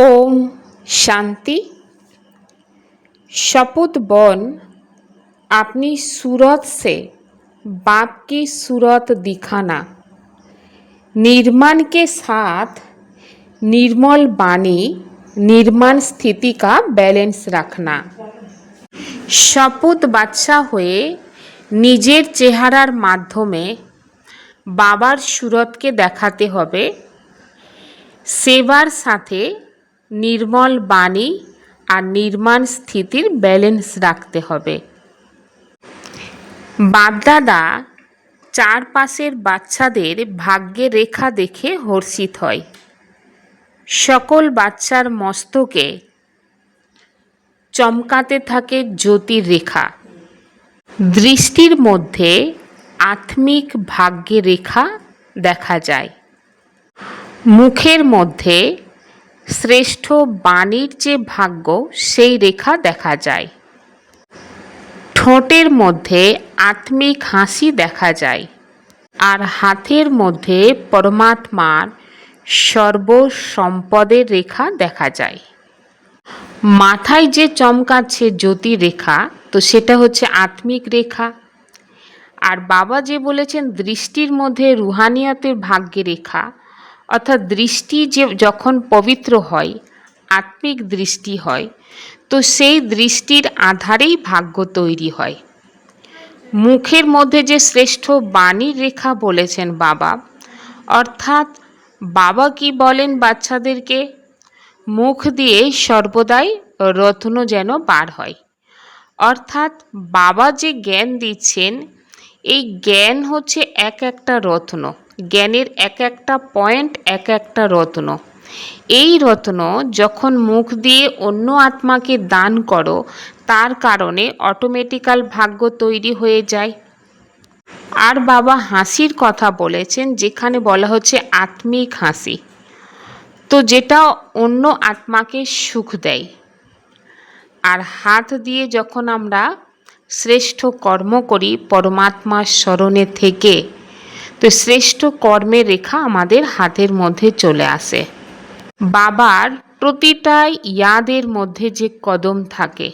ओम शांति शपथ बन अपनी सूरत से बाप की सूरत दिखाना निर्माण के साथ निर्मल वाणी निर्माण स्थिति का बैलेंस रखना শপথ বাচ্চা হয়ে নিজের চেহারার মাধ্যমে বাবার সুরতকে দেখাতে হবে সেবার সাথে নির্মল বাণী আর নির্মাণ স্থিতির ব্যালেন্স রাখতে হবে। বাপদাদা চারপাশের বাচ্চাদের ভাগ্যে রেখা দেখে হর্ষিত হয়। সকল বাচ্চার মস্তকে চমকাতে থাকে জ্যোতির রেখা। দৃষ্টির মধ্যে আত্মিক ভাগ্যে রেখা দেখা যায়। মুখের মধ্যে শ্রেষ্ঠ বাণীর যে ভাগ্য, সেই রেখা দেখা যায়। ঠোঁটের মধ্যে আত্মিক হাসি দেখা যায় আর হাতের মধ্যে পরমাত্মার সর্বসম্পদের রেখা দেখা যায়। মাথায় যে চমকাচ্ছে জ্যোতি রেখা, তো সেটা হচ্ছে আত্মিক রেখা। আর বাবা যে বলেছেন, দৃষ্টির মধ্যে রুহানিয়তের ভাগ্যে রেখা অর্থাৎ দৃষ্টি যে যখন পবিত্র হয়, আত্মিক দৃষ্টি হয়, তো সেই দৃষ্টির আধারেই ভাগ্য তৈরি হয়। মুখের মধ্যে যে শ্রেষ্ঠ বাণীর রেখা বলেছেন বাবা, অর্থাৎ বাবা কি বলেন বাচ্চাদেরকে? মুখ দিয়ে সর্বদাই রত্ন যেন বার হয়। অর্থাৎ বাবা যে জ্ঞান দিচ্ছেন, এই জ্ঞান হচ্ছে এক একটা রত্ন। জ্ঞানের এক একটা পয়েন্ট, এক একটা রত্ন। এই রত্ন যখন মুখ দিয়ে অন্য আত্মাকে দান করো, তার কারণে অটোমেটিক্যাল ভাগ্য তৈরি হয়ে যায়। আর বাবা হাসির কথা বলেছেন, যেখানে বলা হচ্ছে আত্মিক হাসি। তো যেটা অন্য আত্মাকে সুখ দেয়। আর হাত দিয়ে যখন আমরা শ্রেষ্ঠ কর্ম করি, পরমাত্মার স্মরণে থেকে তো শ্রেষ্ঠ কর্মের রেখা আমাদের হাতের মধ্যে চলে আসে। বাবার প্রতিটাই ইয়াদের মধ্যে যে কদম থাকে,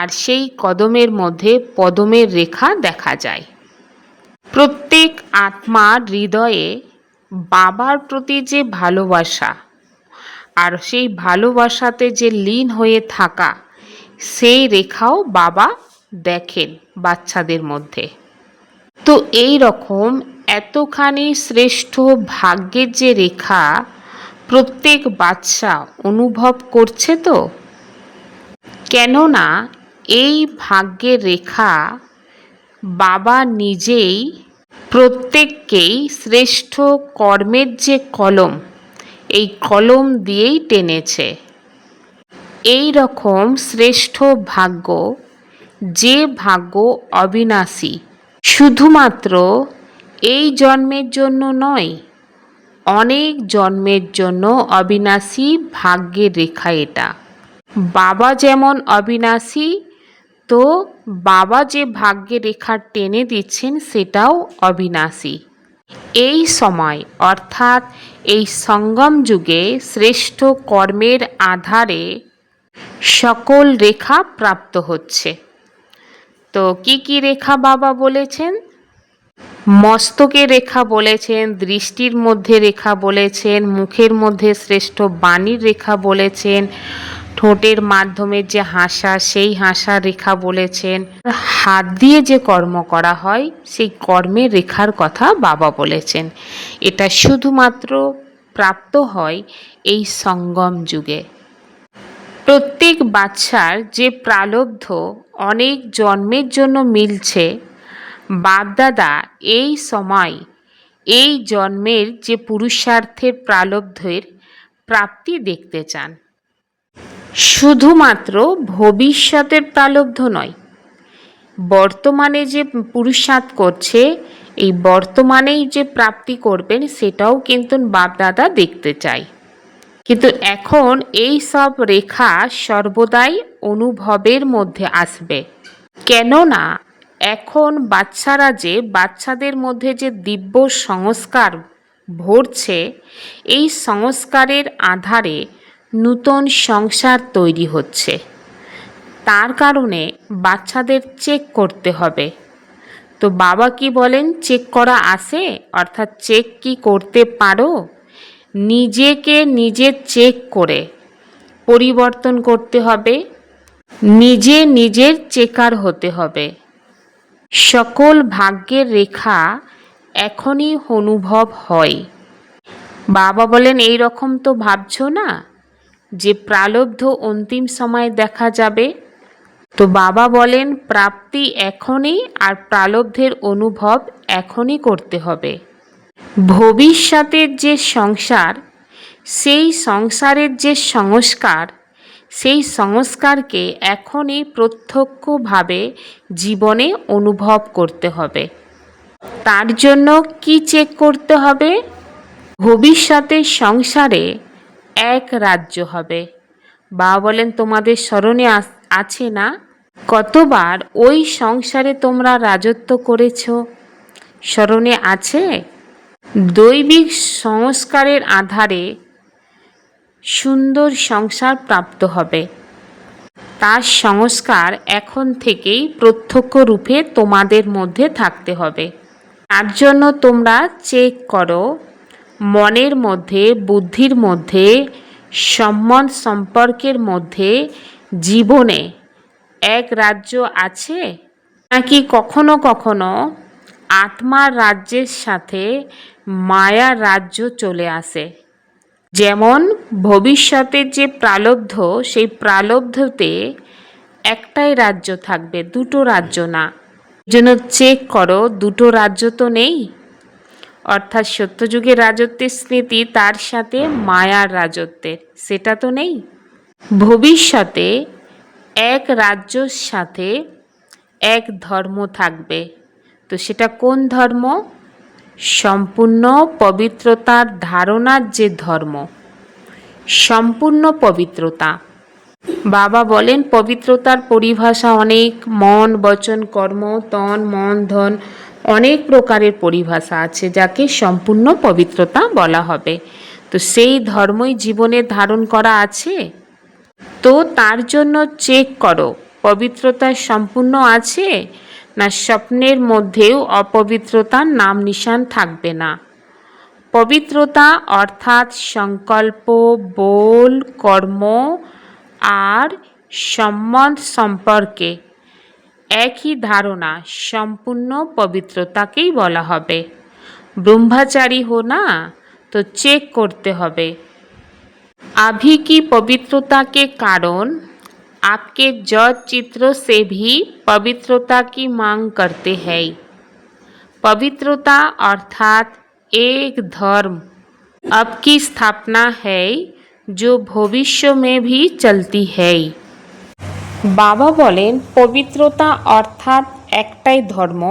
আর সেই কদমের মধ্যে পদমের রেখা দেখা যায়। প্রত্যেক আত্মার হৃদয়ে বাবার প্রতি যে ভালোবাসা, আর সেই ভালোবাসাতে যে লীন হয়ে থাকা, সেই রেখাও বাবা দেখেন বাচ্চাদের মধ্যে। তো এই রকম এতখানি শ্রেষ্ঠ ভাগ্যের যে রেখা প্রত্যেক বাচ্চা অনুভব করছে তো? কেননা এই ভাগ্যের রেখা বাবা নিজেই প্রত্যেককেই শ্রেষ্ঠ কর্মের যে কলম, এই কলম দিয়েই টেনেছে। এই রকম শ্রেষ্ঠ ভাগ্য, যে ভাগ্য অবিনাশী, শুধুমাত্র এই জন্মের জন্য নয়, অনেক জন্মের জন্য অবিনাশী ভাগ্যের রেখা এটা। বাবা যেমন অবিনাশী, তো বাবা যে ভাগ্যের রেখা টেনে দিচ্ছেন সেটাও অবিনাশী। এই সময়, অর্থাৎ এই সঙ্গম যুগে শ্রেষ্ঠ কর্মের আধারে সকল রেখা প্রাপ্ত হচ্ছে। তো কি কি রেখা বাবা বলেছেন? মস্তকে রেখা বলেছেন, দৃষ্টির মধ্যে রেখা বলেছেন, মুখের মধ্যে শ্রেষ্ঠ বাণীর রেখা বলেছেন, ঠোঁটের মাধ্যমে যে হাসা, সেই হাসা রেখা বলেছেন। হাত দিয়ে যে কর্ম করা হয়, সেই কর্মের রেখার কথা বাবা বলেছেন। এটা শুধুমাত্র প্রাপ্ত হয় এই সঙ্গম যুগে। প্রত্যেক বাচ্চার যে প্রালব্ধ অনেক জন্মের জন্য মিলছে বাপদাদা এই সময়, এই জন্মের যে পুরুষার্থের প্রালব্ধের প্রাপ্তি দেখতে চান। শুধুমাত্র ভবিষ্যতের প্রালব্ধ নয়, বর্তমানে যে পুরুষার্থ করছে, এই বর্তমানেই যে প্রাপ্তি করবেন, সেটাও কিন্তু বাপদাদা দেখতে চায়। কিন্তু এখন এই সব রেখা সর্বদাই অনুভবের মধ্যে আসবে। কেননা এখন বাচ্চারা যে বাচ্চাদের মধ্যে যে দিব্য সংস্কার ভরছে, এই সংস্কারের আধারে নূতন সংসার তৈরি হচ্ছে। তার কারণে বাচ্চাদের চেক করতে হবে। তো বাবা কি বলেন, চেক করা আসে অর্থাৎ চেক কি করতে পারো? নিজেকে নিজে চেক করে পরিবর্তন করতে হবে। নিজে নিজের চেকার হতে হবে। সকল ভাগ্যের রেখা এখনই অনুভব হয়। বাবা বলেন, এই রকম তো ভাবছ না যে প্রালব্ধ অন্তিম সময় দেখা যাবে? তো বাবা বলেন, প্রাপ্তি এখনই আর প্রালব্ধের অনুভব এখনই করতে হবে। ভবিষ্যতের যে সংসার, সেই সংসারের যে সংস্কার সেই সংস্কারকে এখনই প্রত্যক্ষভাবে জীবনে অনুভব করতে হবে। তার জন্য কি চেক করতে হবে? ভবিষ্যতের সংসারে এক রাজ্য হবে। বা বলেন তোমাদের স্মরণে আছে না? কতবার ওই সংসারে তোমরা রাজত্ব করেছ? স্মরণে আছে? দৈবিক সংস্কারের আধারে সুন্দর সংসার প্রাপ্ত হবে। তার সংস্কার এখন থেকেই প্রত্যক্ষ রূপে তোমাদের মধ্যে থাকতে হবে। তার জন্য তোমরা চেক করো, মনের মধ্যে, বুদ্ধির মধ্যে, সম্মান সম্পর্কের মধ্যে, জীবনে এক রাজ্য আছে? নাকি কখনো কখনো আত্মার রাজ্যের সাথে মায়ার রাজ্য চলে আসে? যেমন ভবিষ্যতের যে প্রালব্ধ, সেই প্রালব্ধতে একটাই রাজ্য থাকবে, দুটো রাজ্য না। জন্য চেক করো, দুটো রাজ্য তো নেই। অর্থাৎ সত্যযুগের রাজত্বের স্মৃতি, তার সাথে মায়ার রাজত্বের, সেটা তো নেই। ভবিষ্যতে এক রাজ্যর সাথে এক ধর্ম থাকবে। তো সেটা কোন ধর্ম? সম্পূর্ণ পবিত্রতার ধারণার যে ধর্ম। সম্পূর্ণ পবিত্রতা। বাবা বলেন, পবিত্রতার পরিভাষা অনেক, মন, বচন, কর্ম, তন, মন, ধন, অনেক প্রকারের পরিভাষা আছে যাকে সম্পূর্ণ পবিত্রতা বলা হবে। তো সেই ধর্মই জীবনে ধারণ করা আছে? তো তার জন্য চেক করো, পবিত্রতা সম্পূর্ণ আছে? না স্বপ্নের মধ্যেও অপবিত্রতার নাম নিশান থাকবে না। পবিত্রতা অর্থাৎ সংকল্প, বোল, কর্ম আর সম্বন্ধ সম্পর্কে একই ধারণা সম্পূর্ণ পবিত্রতাকেই বলা হবে। ব্রহ্মচারী হো না, তো চেক করতে হবে। আভি কি পবিত্রতাকে কারণ? आपके जज चित्र से भी पवित्रता की मांग करते हैं पवित्रता अर्थात एक धर्म अब की स्थापना है जो भविष्य में भी चलती है বাবা বলেন পবিত্রতা অর্থাৎ একটাই ধর্ম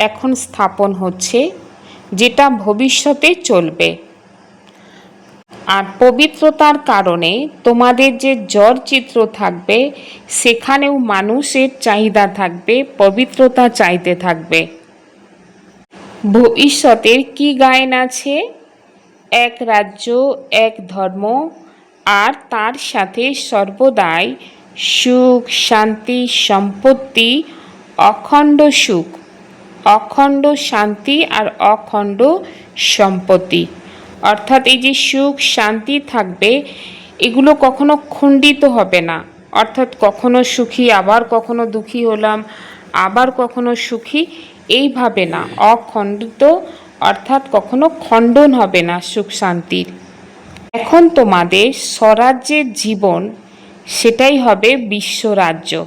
এখন স্থাপন হচ্ছে যেটা ভবিষ্যতে চলবে আর পবিত্রতার কারণে তোমাদের যে জ্বর চিত্র থাকবে, সেখানেও মানুষের চাহিদা থাকবে, পবিত্রতা চাইতে থাকবে। ভবিষ্যতের কি গায়ন আছে? এক রাজ্য, এক ধর্ম, আর তার সাথে সর্বদাই সুখ, শান্তি, সম্পত্তি, অখণ্ড সুখ, অখণ্ড শান্তি আর অখণ্ড সম্পত্তি। অর্থাৎ এই যে সুখ, শান্তি থাকবে, এগুলো কখনো খণ্ডিত হবে না। অর্থাৎ কখনো সুখী, আবার কখনো দুঃখী হলাম, আবার কখনো সুখী, এইভাবে না। অখণ্ডিত, অর্থাৎ কখনো খণ্ডন হবে না সুখ শান্তির। এখন তোমাদের স্বরাজ্যের জীবন, সেটাই হবে বিশ্বরাজ্য।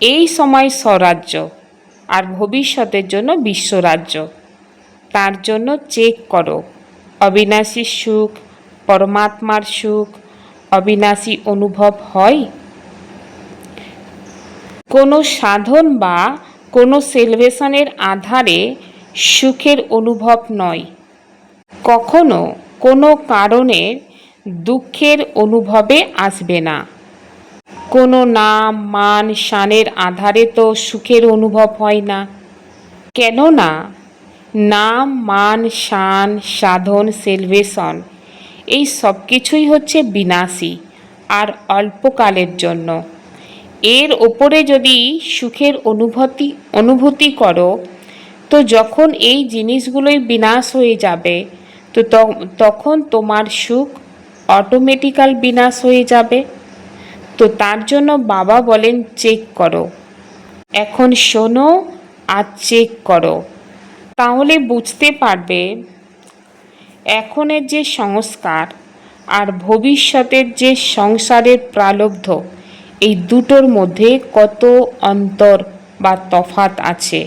এই সময় স্বরাজ্য, আর ভবিষ্যতের জন্য বিশ্বরাজ্য। তার জন্য চেক করো। অবিনাশী সুখ, পরমাত্মার সুখ, অবিনাশী অনুভব হয়? কোনো সাধন বা কোনো সেলভেশনের আধারে সুখের অনুভব নয়। কখনো কোনো কারণের দুঃখের অনুভবে আসবে না। কোনো নাম, মান, শানের আধারে তো সুখের অনুভব হয় না। কেননা নাম, মান, শান, সাধন, সেলভেশন। এই সব কিছুই হচ্ছে বিনাশী আর অল্পকালের জন্য। এর ওপরে যদি সুখের অনুভূতি অনুভূতি করো, তো যখন এই জিনিসগুলোই বিনাশ হয়ে যাবে, তো তখন তোমার সুখ অটোমেটিক্যাল বিনাশ হয়ে যাবে। তো তার জন্য বাবা বলেন, চেক করো। এখন শোনো আর চেক করো। তাহলে বুঝতে পারবে এখনের যে সংস্কার আর ভবিষ্যতের যে সংসারের প্রালব্ধ, এই দুটোর মধ্যে কত অন্তর বা তফাত আছে?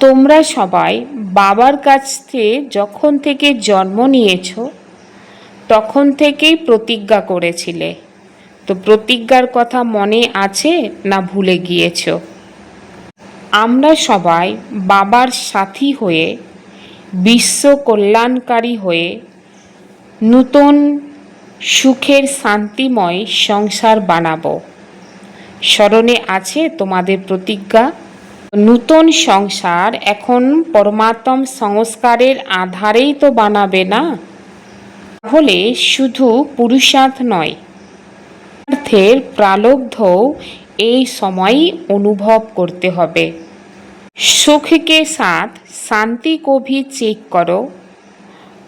তোমরা সবাই বাবার কাছ থেকে যখন থেকে জন্ম নিয়েছ, তখন থেকেই প্রতিজ্ঞা করেছিলে। তো প্রতিজ্ঞার কথা মনে আছে না ভুলে গিয়েছো? আমরা সবাই বাবার সাথী হয়ে, বিশ্ব কল্যাণকারী হয়ে, নূতন সুখের শান্তিময় সংসার বানাবো। স্মরণে আছে তোমাদের প্রতিজ্ঞা, নূতন সংসার এখন পরমাত্ম সংস্কারের আধারেই তো বানাবে না? তাহলে শুধু পুরুষার্থ নয় অর্থের প্রালব্ধও এই সময়ই অনুভব করতে হবে सुख के साथ शांति को भी चेक करो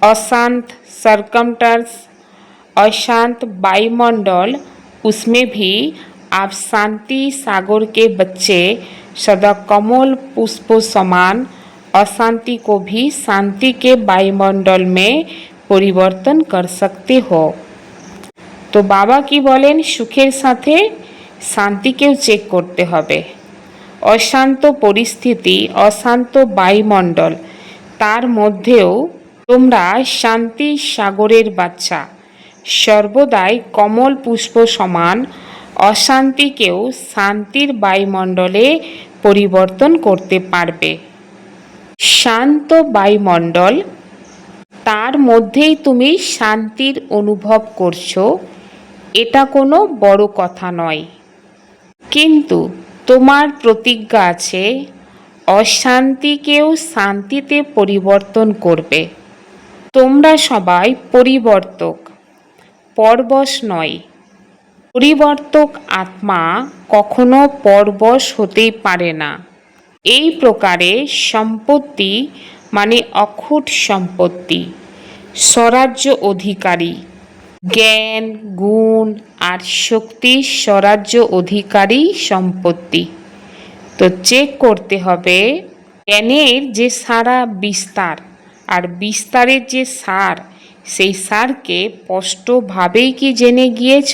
अशांत सरकमटर्स अशांत वायुमंडल उसमें भी आप शांति सागर के बच्चे सदा कमल पुष्प समान अशांति को भी शांति के वायुमंडल में परिवर्तन कर सकते हो তো বাবা কি বলেন সুখের সাথে শান্তিকেও চেক করতে হবে। অশান্ত পরিস্থিতি, অশান্ত বায়ুমণ্ডল, তার মধ্যেও তোমরা শান্তি সাগরের বাচ্চা। সর্বদাই কমল পুষ্প সমান, অশান্তিকেও শান্তির বায়ুমণ্ডলে পরিবর্তন করতে পারবে। শান্ত বায়ুমণ্ডল, তার মধ্যেই তুমি শান্তির অনুভব করছ, এটা কোনো বড় কথা নয়। কিন্তু তোমার প্রতিজ্ঞা আছে অশান্তিকেও শান্তিতে পরিবর্তন করবে। তোমরা সবাই পরিবর্তক, পরবশ নয়। পরিবর্তক আত্মা কখনো পরবশ হতেই পারে না। এই প্রকারে সম্পত্তি মানে অক্ষুট সম্পত্তি, স্বরাজ্য অধিকারী। জ্ঞান, গুণ আর শক্তি, স্বরাজ্য, অধিকারী, সম্পত্তি। তো চেক করতে হবে, জ্ঞানের যে সারা বিস্তার আর বিস্তারের যে সার, সেই সারকে স্পষ্টভাবেই কি জেনে গিয়েছ?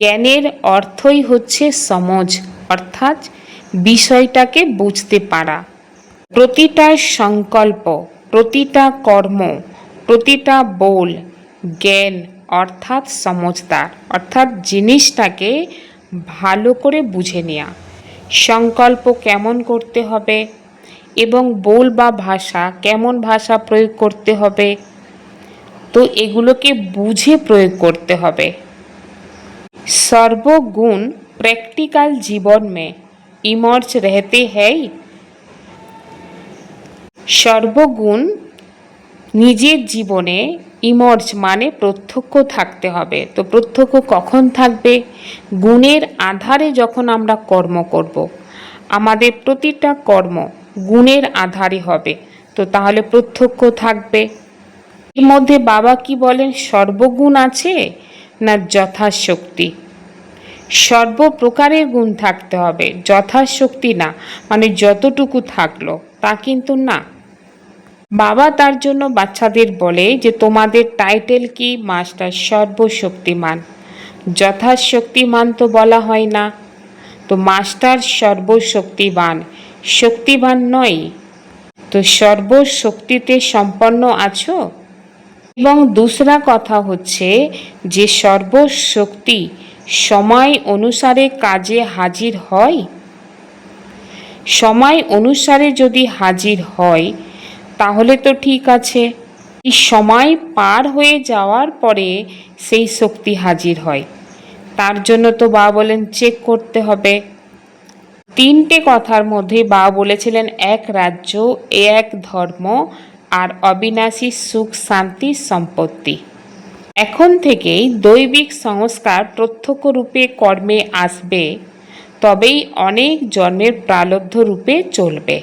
জ্ঞানের অর্থই হচ্ছে সমজ, অর্থাৎ বিষয়টাকে বুঝতে পারা। প্রতিটা সংকল্প, প্রতিটা কর্ম, প্রতিটা বোল, জ্ঞান অর্থাৎ সমজদার অর্থাৎ জিনিসটাকে ভালো করে বুঝে নেওয়া সংকল্প কেমন করতে হবে এবং বোল বা ভাষা কেমন ভাষা প্রয়োগ করতে হবে তো এগুলোকে বুঝে প্রয়োগ করতে হবে सर्वगुण प्रैक्टिकल जीवन में इमर्ज रहते हैं সর্বগুণ নিজের জীবনে ইমর্জ মানে প্রত্যক্ষ থাকতে হবে। তো প্রত্যক্ষ কখন থাকবে? গুণের আধারে যখন আমরা কর্ম করব। আমাদের প্রতিটা কর্ম গুণের আধারে হবে। তো তাহলে প্রত্যক্ষ থাকবে। এর মধ্যে বাবা কি বলেন? সর্বগুণ আছে না যথাশক্তি? সর্বপ্রকারের গুণ থাকতে হবে। যথাশক্তি না মানে যতটুকু থাকল, তা কিন্তু না। বাবা তার জন্য বাচ্চাদের বলে যে, তোমাদের টাইটেল কি? মাস্টার সর্বশক্তিমান। যথাশক্তিমান তো বলা হয় না। তো মাস্টার সর্বশক্তিবান। শক্তিবান নয় তো সর্বশক্তিতে সম্পন্ন আছো? এবং দুসরা কথা হচ্ছে যে, সর্বশক্তি সময় অনুসারে কাজে হাজির হয়? সময় অনুসারে যদি হাজির হয় তাহলে তো ঠিক আছে। সময় পার হয়ে যাওয়ার পরে সেই শক্তি হাজির হয়। তার জন্য তো বা বলেন চেক করতে হবে। তিনটে কথার মধ্যে বা বলেছিলেন এক রাজ্য এক ধর্ম আর অবিনাশী সুখ, শান্তি, সম্পত্তি। এখন থেকেই দৈবিক সংস্কার প্রত্যক্ষ রূপে কর্মে আসবে, তবেই অনেক জন্মের প্রালব্ধ রূপে চলবে।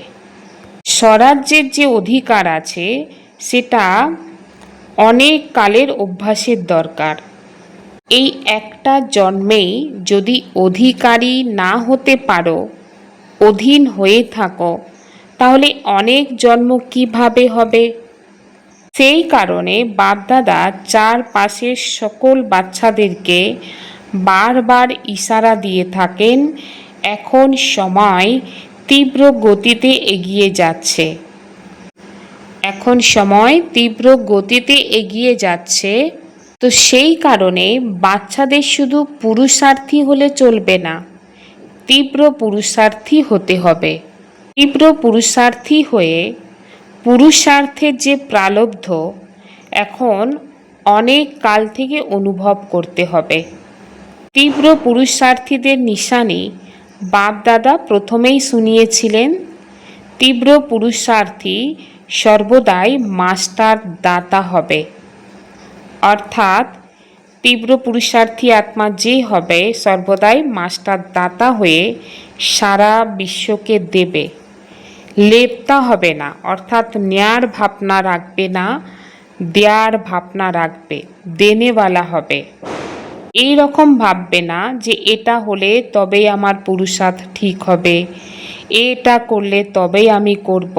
স্বরাজ্যের যে অধিকার আছে, সেটা অনেক কালের অভ্যাসের দরকার। এই একটা জন্মেই যদি অধিকারী না হতে পারো, অধীন হয়ে থাকো, তাহলে অনেক জন্ম কীভাবে হবে? সেই কারণে বাপদাদা চারপাশের সকল বাচ্চাদেরকে বারবার ইশারা দিয়ে থাকেন, এখন সময় তীব্র গতিতে এগিয়ে যাচ্ছে। এখন সময় তীব্র গতিতে এগিয়ে যাচ্ছে। তো সেই কারণে বাচ্চাদের শুধু পুরুষার্থী হলে চলবে না, তীব্র পুরুষার্থী হতে হবে। তীব্র পুরুষার্থী হয়ে পুরুষার্থের যে প্রালব্ধ, এখন অনেক কাল থেকে অনুভব করতে হবে। তীব্র পুরুষার্থীদের নিশানি বাপদাদা প্রথমেই শুনিয়েছিলেন, তীব্র পুরুষার্থী সর্বদাই মাস্টার দাতা হবে। অর্থাৎ তীব্র পুরুষার্থী আত্মা যে হবে, সর্বদাই মাস্টার দাতা হয়ে সারা বিশ্বকে দেবে। লেপতা হবে না, অর্থাৎ নেয়ার ভাবনা রাখবে না, দেয়ার ভাবনা রাখবে, দেনেওয়ালা হবে। এই রকম ভাববে না যে এটা হলে তবেই আমার পুরুষার্থ ঠিক হবে। এটা করলে তবেই আমি করব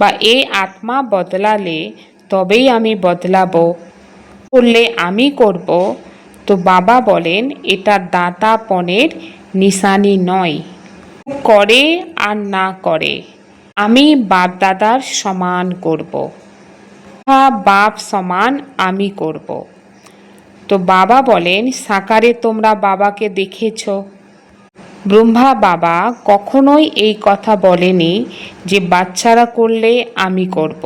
বা এ আত্মা বদলালে তবেই আমি বদলাবো। করলে আমি করব? তো বাবা বলেন, এটা দাতাপনের নিশানি নয়। করে আর না করে, আমি বাপ দাদার সমান করব। বাপ সমান আমি করব। তো বাবা বলেন, সাকারে তোমরা বাবাকে দেখেছ। ব্রহ্মা বাবা কখনোই এই কথা বলেনি যে বাচ্চারা করলে আমি করব।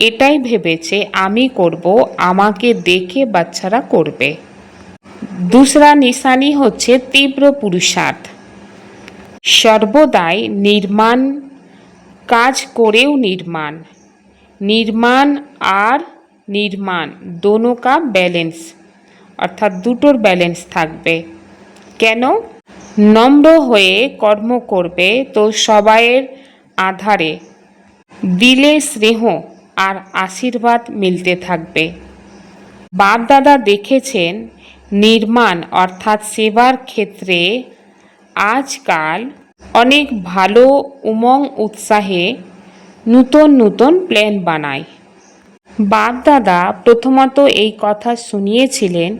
এটাই ভেবেছে, আমি করব, আমাকে দেখে বাচ্চারা করবে। দুসরা নিশানি হচ্ছে তীব্র পুরুষার্থ। সর্বদাই নির্মাণ কাজ করেও নির্মাণ। নির্মাণ আর নির্মাণ, দোনো কা ব্যালেন্স। অর্থাৎ দুটোর ব্যালেন্স থাকবে। কেন? নম্র হয়ে কর্ম করবে তো সবাইয়ের আধারে। দিলে স্নেহ আর আশীর্বাদ মিলতে থাকবে। বাপদাদা দেখেছেন নির্মাণ অর্থাৎ সেবার ক্ষেত্রে আজকাল অনেক ভালো, উমং, উৎসাহে নূতন নূতন প্ল্যান বানায়। বাপদাদা প্রথমত এই কথা শুনিয়েছিলেন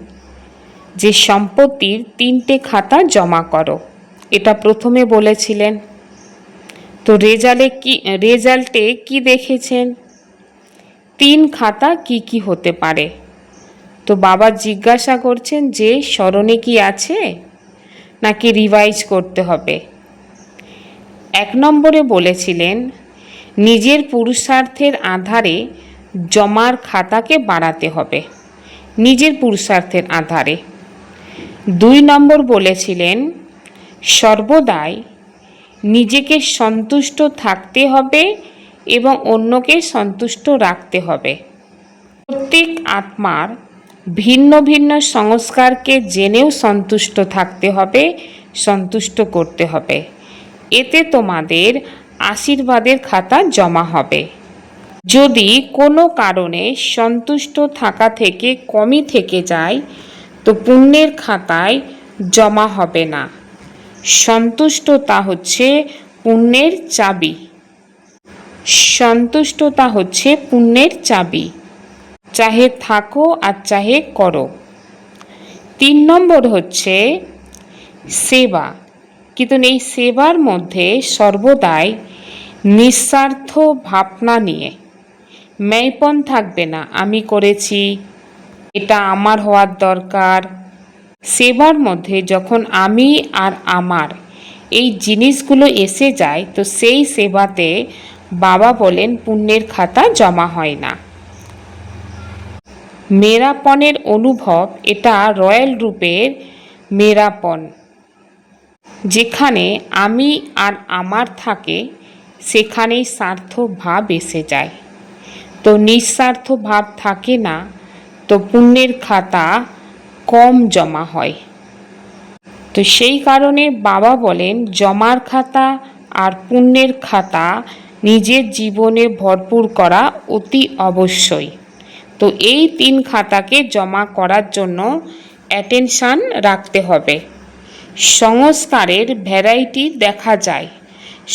যে সম্পত্তির তিনটে খাতা জমা করো। এটা প্রথমে বলেছিলেন। তো রেজাল্টে কি রেজাল্টে কি দেখেছেন? তিন খাতা কি কি হতে পারে? তো বাবা জিজ্ঞাসা করছেন যে স্মরণে কি আছে নাকি রিভাইজ করতে হবে? এক নম্বরে বলেছিলেন, নিজের পুরুষার্থের আধারে জমার খাতাকে বাড়াতে হবে, নিজের পুরুষার্থের আধারে। দুই নম্বর বলেছিলেন, সর্বদাই নিজেকে সন্তুষ্ট থাকতে হবে এবং অন্যকে সন্তুষ্ট রাখতে হবে। প্রত্যেক আত্মার ভিন্ন ভিন্ন সংস্কারকে জেনেও সন্তুষ্ট থাকতে হবে, সন্তুষ্ট করতে হবে। এতে তোমাদের আশীর্বাদের খাতা জমা হবে। যদি কোনো কারণে সন্তুষ্ট থাকা থেকে কমই থেকে যায়, তো পুণ্যের খাতায় জমা হবে না। সন্তুষ্টতা হচ্ছে পুণ্যের চাবি। সন্তুষ্টতা হচ্ছে পুণ্যের চাবি। চাহে থাকো আর চাহে করো। তিন নম্বর হচ্ছে সেবা। কিন্তু এই সেবার মধ্যে সর্বদাই নিঃস্বার্থ ভাবনা নিয়ে। ম্যায়পন থাকবে না, আমি করেছি। এটা আমার হওয়ার দরকার। সেবার মধ্যে যখন আমি আর আমার এই জিনিসগুলো এসে যায়, তো সেই সেবাতে বাবা বলেন পুণ্যের খাতা জমা হয় না। মেরাপনের অনুভব এটা রয়্যাল রূপের মেরাপন। যেখানে আমি আর আমার থাকে, সেখানেই স্বার্থ ভাব এসে যায়। তো নিঃস্বার্থ ভাব থাকে না, তো পুণ্যের খাতা কম জমা হয়। তো সেই কারণে বাবা বলেন, জমার খাতা আর পুণ্যের খাতা নিজের জীবনে ভরপুর করা অতি অবশ্যই। তো এই তিন খাতাকে জমা করার জন্য অ্যাটেনশান রাখতে হবে। সংস্কারের ভ্যারাইটি দেখা যায়।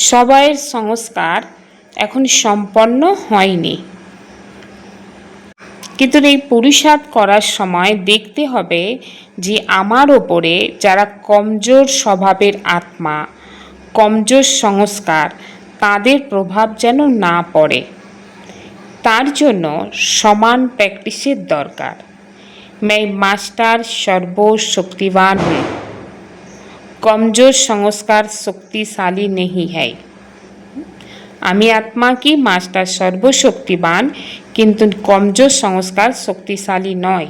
সবাইয়ের সংস্কার এখন সম্পন্ন হয়নি। কিন্তু এই পুরুষার্থ করার সময় দেখতে হবে যে আমার ওপরে যারা কমজোর স্বভাবের আত্মা কমজোর সংস্কার তাদের প্রভাব যেন না পড়ে তার জন্য সমান প্র্যাকটিসের দরকার मैं मास्टर सर्वशक्तिवान हूँ कमजोर संस्कार शक्तिशाली नहीं है আমি আত্মা কি মাস্টার সর্বশক্তিবান কিন্তু কমজোর সংস্কার শক্তিশালী নয়।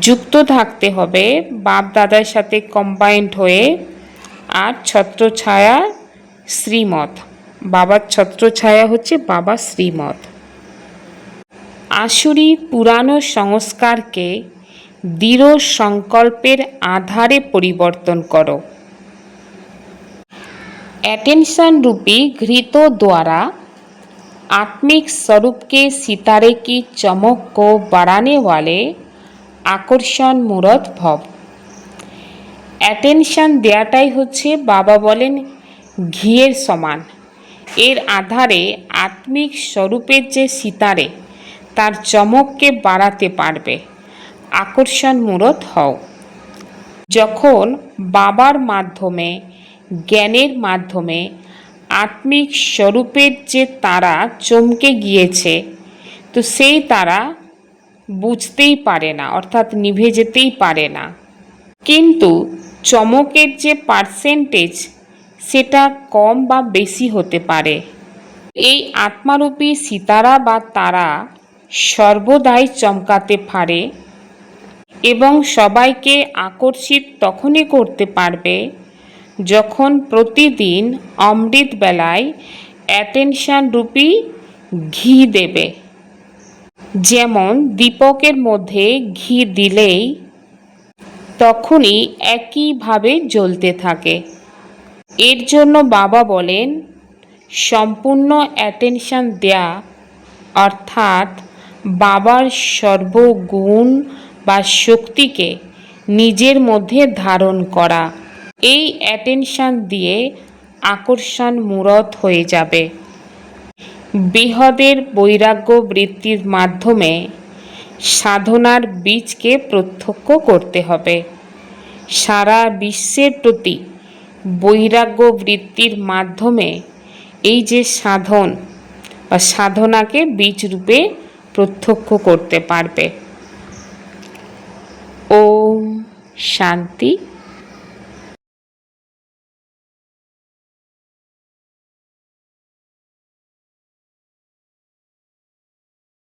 যুক্ত থাকতে হবে বাপ দাদার সাথে কম্বাইন্ড হয়ে আর ছত্রছায়া শ্রীমত বাবার ছত্রছায়া হচ্ছে বাবা শ্রীমত আসুরি পুরানো সংস্কারকে দৃঢ় সংকল্পের আধারে পরিবর্তন করো। অ্যাটেনশন রূপী ঘৃত দ্বারা आत्मिक स्वरूप के सितारे की चमक को बढ़ाने वाले আকর্ষণ মূরত ভব অ্যাটেনশন দেওয়াটাই হচ্ছে বাবা বলেন ঘিয়ের সমান এর আধারে আত্মিক স্বরূপের যে সিতারে তার চমককে বাড়াতে পারবে আকর্ষণ মূরত হও যখন বাবার মাধ্যমে জ্ঞানের মাধ্যমে আত্মিক স্বরূপের যে তারা চমকে গিয়েছে, তো সেই তারা বুঝতেই পারে না, অর্থাৎ নিভে যেতেই পারে না। কিন্তু চমকের যে পার্সেন্টেজ সেটা কম বা বেশি হতে পারে। এই আত্মারূপী সিতারা বা তারা সর্বদাই চমকাতে পারে এবং সবাইকে আকর্ষিত তখনই করতে পারবে যখন প্রতিদিন অমৃত বেলায় অ্যাটেনশন রূপী ঘি দেবে। যেমন দীপকের মধ্যে ঘি দিলেই তখনই একইভাবে জ্বলতে থাকে। এর জন্য বাবা বলেন, সম্পূর্ণ অ্যাটেনশান দেয়া অর্থাৎ বাবার সর্বগুণ বা শক্তিকে নিজের মধ্যে ধারণ করা। এই অ্যাটেনশান দিয়ে আকর্ষণ মূরত হয়ে যাবে। বৃহদের বৈরাগ্য বৃত্তির মাধ্যমে সাধনার বীজকে প্রত্যক্ষ করতে হবে। সারা বিশ্বের প্রতি বৈরাগ্য বৃত্তির মাধ্যমে এই যে সাধন বা সাধনাকে বীজ রূপে প্রত্যক্ষ করতে পারবে। ওম শান্তি।